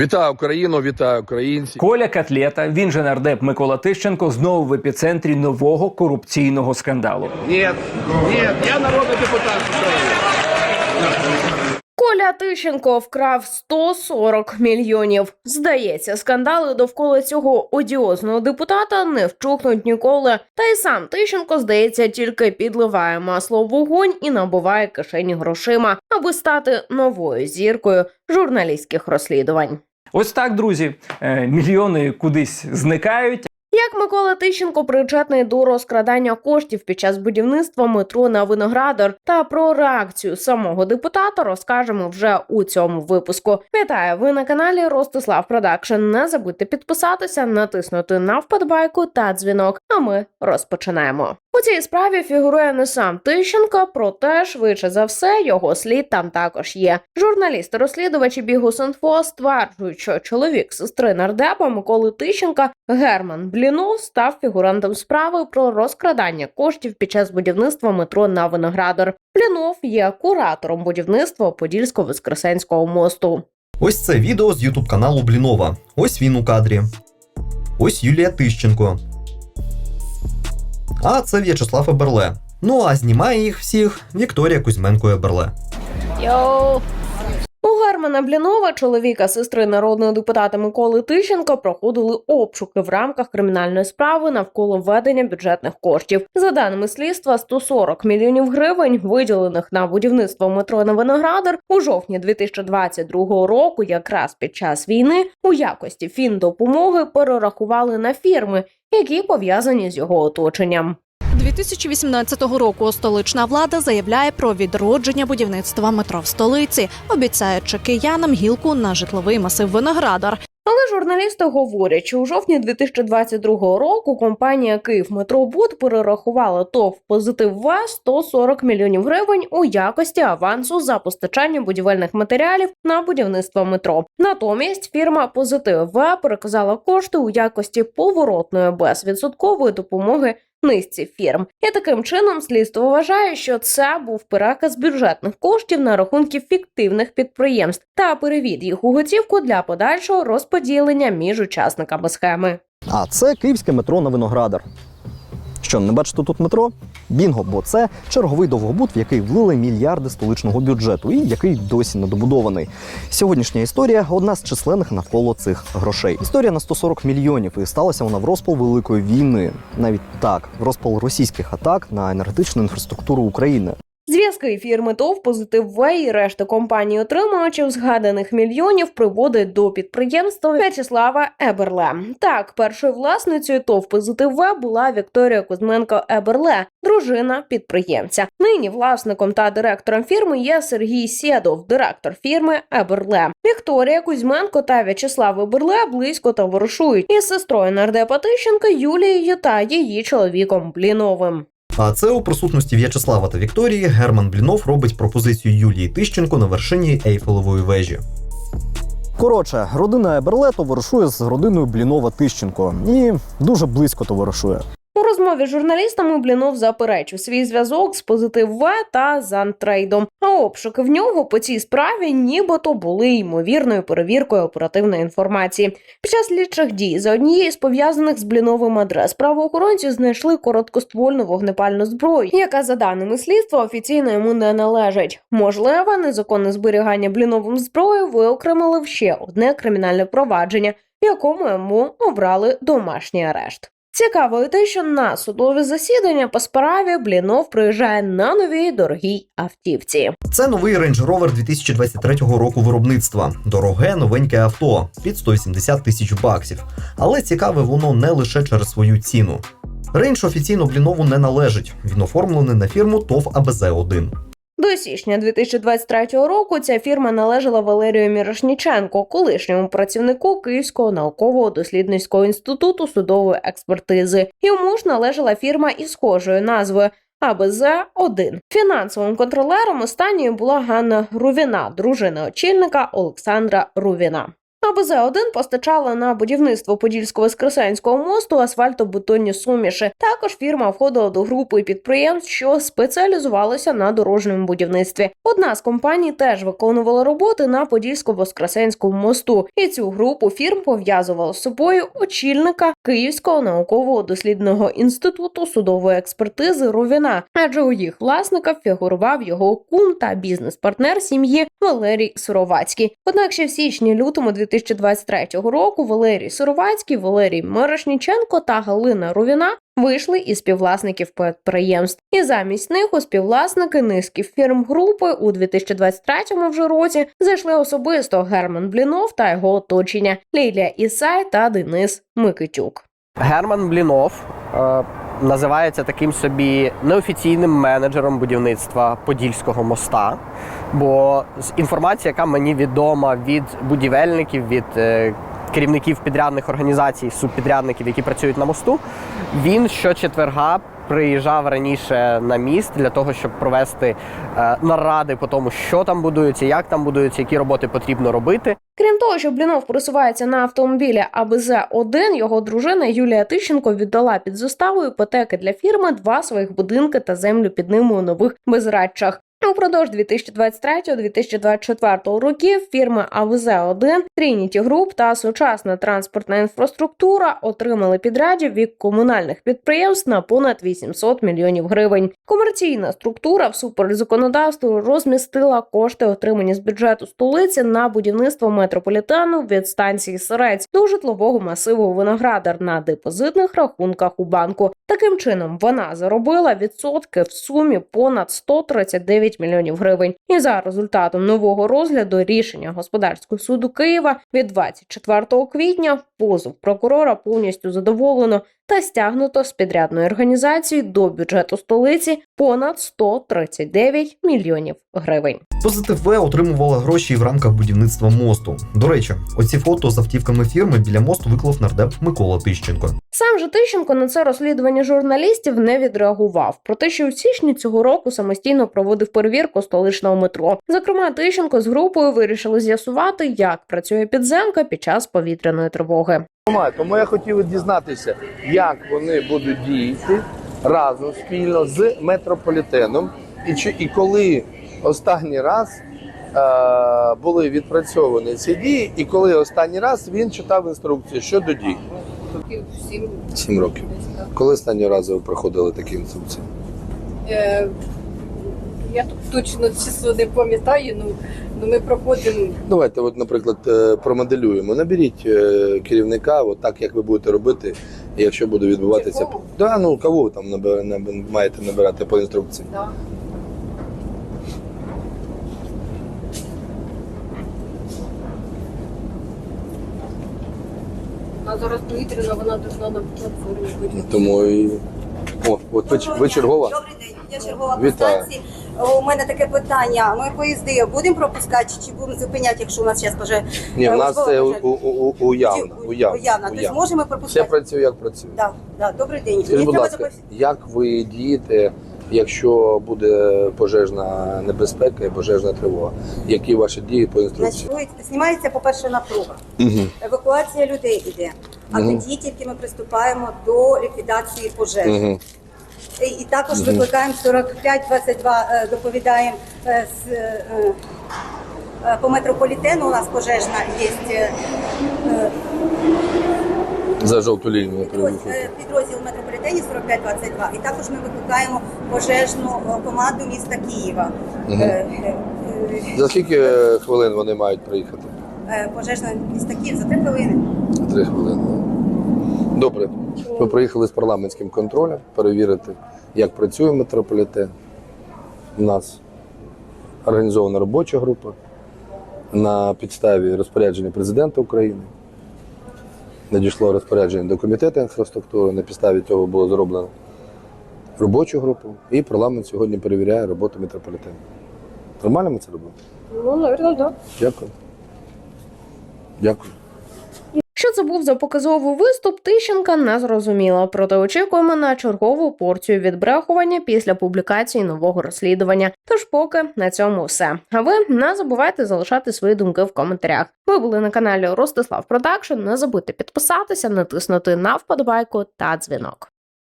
Вітаю Україну, вітаю українців. Коля Котлета, він же нардеп Микола Тищенко, знову в епіцентрі нового корупційного скандалу. Нет, нет, я народний депутат Коля Тищенко вкрав 140 мільйонів. Здається, скандали довкола цього одіозного депутата не вчухнуть ніколи. Та й сам Тищенко, здається, тільки підливає масло в вогонь і набуває кишені грошима, аби стати новою зіркою журналістських розслідувань. Ось так, друзі, е, мільйони кудись зникають. Як Микола Тищенко причетний до розкрадання коштів під час будівництва метро на Виноградар та про реакцію самого депутата розкажемо вже у цьому випуску. Вітаю! Ви на каналі Ростислав Продакшн. Не забудьте підписатися, натиснути на вподобайку та дзвінок. А ми розпочинаємо. У цій справі фігурує не сам Тищенко, проте швидше за все його слід там також є. Журналісти-розслідувачі Бігус.Інфо стверджують, що чоловік сестри нардепа Миколи Тищенка Герман Блінов став фігурантом справи про розкрадання коштів під час будівництва метро на Виноградар. Блінов є куратором будівництва Подільсько-Воскресенського мосту. Ось це відео з ютуб каналу Блінова. Ось він у кадрі. Ось Юлія Тищенко. А це В'ячеслав Еберле. Ну а знімає їх всіх Вікторія Кузьменко Еберле. У Германа Блінова, чоловіка сестри народного депутата Миколи Тищенка, проходили обшуки в рамках кримінальної справи навколо введення бюджетних коштів. За даними слідства, 140 мільйонів гривень, виділених на будівництво метро на Виноградар, у жовтні 2022 року, якраз під час війни, у якості фіндопомоги перерахували на фірми, які пов'язані з його оточенням. 2018 року столична влада заявляє про відродження будівництва метро в столиці, обіцяючи киянам гілку на житловий масив Виноградар. Але журналісти говорять, що у жовтні 2022 року компанія «Київметробуд» перерахувала ТОВ «Позитив В» 140 мільйонів гривень у якості авансу за постачання будівельних матеріалів на будівництво метро. Натомість фірма «Позитив В» переказала кошти у якості поворотної безвідсоткової допомоги низці фірм. І таким чином слідство вважає, що це був переказ бюджетних коштів на рахунки фіктивних підприємств та перевід їх у готівку для подальшого розподілення між учасниками схеми. А це київське метро на Виноградар. Що, не бачите тут метро? Бінго, бо це черговий довгобут, в який влили мільярди столичного бюджету і який досі не добудований. Сьогоднішня історія одна з численних навколо цих грошей. Історія на 140 мільйонів, і сталася вона в розпал Великої війни. Навіть так, в розпал російських атак на енергетичну інфраструктуру України. Зв'язки фірми ТОВ «Позитив В» і решти компаній отримувачів згаданих мільйонів приводить до підприємства В'ячеслава Еберле. Так, першою власницею ТОВ «Позитив В» була Вікторія Кузьменко Еберле, дружина підприємця. Нині власником та директором фірми є Сергій Сєдов, директор фірми Еберле. Вікторія Кузьменко та В'ячеслав Еберле близько товаришують із сестрою нардепа Тищенка Юлією та її чоловіком Бліновим. А це у присутності В'ячеслава та Вікторії Герман Блінов робить пропозицію Юлії Тищенко на вершині Ейфелевої вежі. Коротше, родина Еберле товаришує з родиною Блінова Тищенко і дуже близько товаришує. У розмові з журналістами Блінов заперечив свій зв'язок з позитив В та Зантрейдом. А обшуки в нього по цій справі нібито були ймовірною перевіркою оперативної інформації. Під час слідчих дій за однією з пов'язаних з Бліновим адрес правоохоронці знайшли короткоствольну вогнепальну зброю, яка за даними слідства офіційно йому не належить. Можливо, незаконне зберігання Бліновим зброї виокремили в ще одне кримінальне провадження, в якому йому обрали домашній арешт. Цікаво і те, що на судове засідання по справі Блінов приїжджає на новій дорогій автівці. Це новий Range Rover 2023 року виробництва. Дороге новеньке авто під 180 тисяч баксів. Але цікаве воно не лише через свою ціну. Рейндж офіційно Блінову не належить. Він оформлений на фірму ТОВ АБЗ-1. До січня 2023 року ця фірма належала Валерію Мірошніченко, колишньому працівнику Київського наукового дослідницького інституту судової експертизи. Йому ж належала фірма із схожою назвою. АБЗ 1 фінансовим контролером останньої була Ганна Рувіна, дружина очільника Олександра Рувіна. АБЗ-1 постачала на будівництво Подільсько-Воскресенського мосту асфальтобетонні суміші. Також фірма входила до групи підприємств, що спеціалізувалися на дорожньому будівництві. Одна з компаній теж виконувала роботи на Подільсько-Воскресенському мосту, і цю групу фірм пов'язувала з собою очільника Київського науково-дослідного інституту судової експертизи Ровіна, адже у їх власника фігурував його кум та бізнес-партнер сім'ї Валерій Суровацький. Однак ще в січні-лютому 2023 року Валерій Суровацький, Валерій Мирошніченко та Галина Ровіна вийшли із співвласників підприємств. І замість них у співвласники низки фірм групи у 2023 вже році зайшли особисто Герман Блінов та його оточення Лілія Ісай та Денис Микитюк. Герман Блінов е, називається таким собі неофіційним менеджером будівництва Подільського моста. Бо інформація, яка мені відома від будівельників, від е, керівників підрядних організацій, субпідрядників, які працюють на мосту, він щочетверга приїжджав раніше на міст для того, щоб провести е, наради по тому, що там будується, як там будується, які роботи потрібно робити. Крім того, що Блінов просувається на автомобілі АБЗ-1, його дружина Юлія Тищенко віддала під заставу іпотеки для фірми два своїх будинки та землю під ними у нових безрадчах. Упродовж 2023-2024 років фірми АВЗ-1, Trinity Group та сучасна транспортна інфраструктура отримали підрядів від комунальних підприємств на понад 800 мільйонів гривень. Комерційна структура всупереч законодавству розмістила кошти, отримані з бюджету столиці на будівництво метрополітену від станції Сирець до житлового масиву Виноградар на депозитних рахунках у банку. Таким чином вона заробила відсотки в сумі понад 139 мільйонів гривень. І за результатом нового розгляду рішення господарського суду Києва від 24 квітня позов прокурора повністю задоволено та стягнуто з підрядної організації до бюджету столиці понад 139 мільйонів гривень. Позитив В отримувала гроші і в рамках будівництва мосту. До речі, оці фото з автівками фірми біля мосту виклав нардеп Микола Тищенко. Сам же Тищенко на це розслідування журналістів не відреагував. Про те, що у січні цього року самостійно проводив перевірку столичного метро. Зокрема, Тищенко з групою вирішили з'ясувати, як працює підземка під час повітряної тривоги. Тому я хотів дізнатися, як вони будуть діяти разом спільно з метрополітеном, і чи і коли останній раз е, були відпрацьовані ці дії, і коли останній раз він читав інструкції щодо дій. Сім. Сім років. Коли останній раз ви проходили такі інструкції? Е, я тут точно число не пам'ятаю, ну, ну ми проходимо. Давайте, от, наприклад, е, промоделюємо. Наберіть е, керівника, от так як ви будете робити, якщо буде відбуватися. Якого? Да, ну кого ви там набер- наб- маєте набирати по інструкції? Да. А зараз повітряна, вона должна на платформі бути. Тому і. О, от ви, ви чергова? Добрий день, я чергова по Вітаю. станції. У мене таке питання. Ми поїзди будемо пропускати чи будемо зупиняти, якщо у нас зараз вже Ні, в е, нас це у, у, у, уявно. Уявно, уявно. Тобто уявно. Все пропускати? працює, як працює. Да, да, добрий день. Скажіть, будь треба ласка, як ви дієте, якщо буде пожежна небезпека і пожежна тривога? Які ваші дії по інструкції? Значить, знімається, по-перше, напруга. Угу. Евакуація людей іде. А Мгм. тоді тільки ми приступаємо до ліквідації пожежі. Угу. І, і також викликаємо 45-22, е, доповідаємо е, з, е, по метрополітену. У нас пожежна є За жовту лінію. підрозділ, е, підрозділ в метрополітені 4522. І також ми викликаємо пожежну е, команду міста Києва. Е, За скільки хвилин вони мають приїхати? Пожежна міста Київ за три хвилини. Три хвилини. Добре. Ми приїхали з парламентським контролем перевірити, як працює метрополітен. У нас організована робоча група на підставі розпорядження президента України. Надійшло розпорядження до комітету інфраструктури. На підставі цього було зроблено робочу групу, і парламент сьогодні перевіряє роботу метрополітену. Нормально ми це робимо? Ну, мабуть, так. Дякую. Дякую. Що це був за показовий виступ, Тищенка не зрозуміла. Проте очікуємо на чергову порцію відбрехування після публікації нового розслідування. Тож поки на цьому все. А ви не забувайте залишати свої думки в коментарях. Ви були на каналі Ростислав Продакшн. Не забудьте підписатися, натиснути на вподобайку та дзвінок.